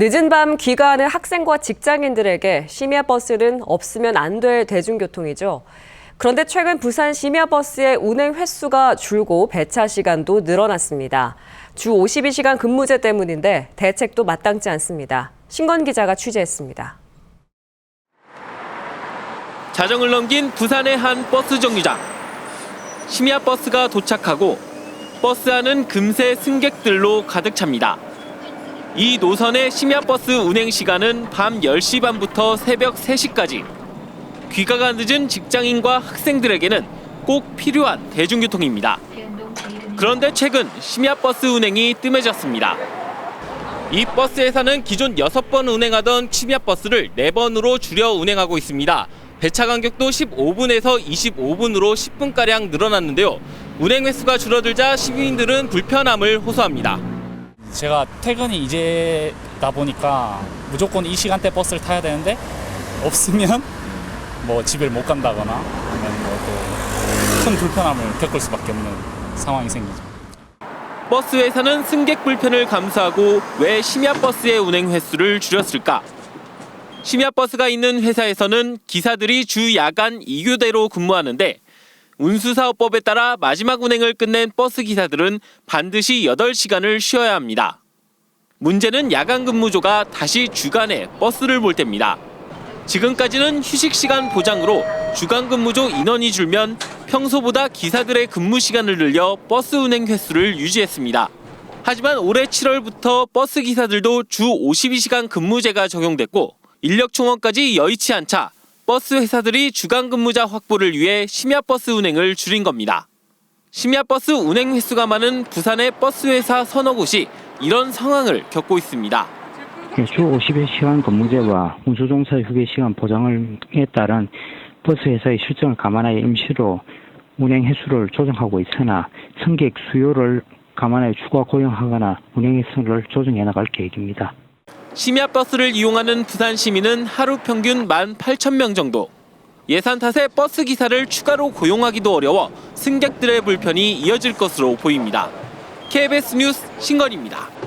늦은 밤 귀가하는 학생과 직장인들에게 심야버스는 없으면 안 될 대중교통이죠. 그런데 최근 부산 심야버스의 운행 횟수가 줄고 배차 시간도 늘어났습니다. 주 52시간 근무제 때문인데 대책도 마땅치 않습니다. 신건 기자가 취재했습니다. 자정을 넘긴 부산의 한 버스 정류장. 심야 버스가 도착하고 버스 안은 금세 승객들로 가득 찹니다. 이 노선의 심야 버스 운행 시간은 밤 10시 반부터 새벽 3시까지. 귀가가 늦은 직장인과 학생들에게는 꼭 필요한 대중교통입니다. 그런데 최근 심야 버스 운행이 뜸해졌습니다. 이 버스회사는 기존 6번 운행하던 심야 버스를 4번으로 줄여 운행하고 있습니다. 배차 간격도 15분에서 25분으로 10분가량 늘어났는데요. 운행 횟수가 줄어들자 시민들은 불편함을 호소합니다. 제가 퇴근이 이제다 보니까 무조건 이 시간대 버스를 타야 되는데 없으면 뭐 집을 못 간다거나 아니면 뭐또큰 불편함을 겪을 수밖에 없는 상황이 생기죠. 버스 회사는 승객 불편을 감수하고 왜 심야 버스의 운행 횟수를 줄였을까? 심야 버스가 있는 회사에서는 기사들이 주 야간 2교대로 근무하는데 운수사업법에 따라 마지막 운행을 끝낸 버스 기사들은 반드시 8시간을 쉬어야 합니다. 문제는 야간 근무조가 다시 주간에 버스를 몰 때입니다. 지금까지는 휴식 시간 보장으로 주간 근무조 인원이 줄면 평소보다 기사들의 근무 시간을 늘려 버스 운행 횟수를 유지했습니다. 하지만 올해 7월부터 버스 기사들도 주 52시간 근무제가 적용됐고 인력 충원까지 여의치 않자 버스 회사들이 주간 근무자 확보를 위해 심야 버스 운행을 줄인 겁니다. 심야 버스 운행 횟수가 많은 부산의 버스 회사 서너 곳이 이런 상황을 겪고 있습니다. 예, 주 50시간 근무제와 운수종사 휴게 시간 보장에 따른 버스 회사의 실정을 감안하여 임시로 운행 횟수를 조정하고 있으나 승객 수요를 감안하여 추가 고용하거나 운행 횟수를 조정해 나갈 계획입니다. 심야 버스를 이용하는 부산 시민은 하루 평균 18,000명 정도. 예산 탓에 버스 기사를 추가로 고용하기도 어려워 승객들의 불편이 이어질 것으로 보입니다. KBS 뉴스 신건입니다.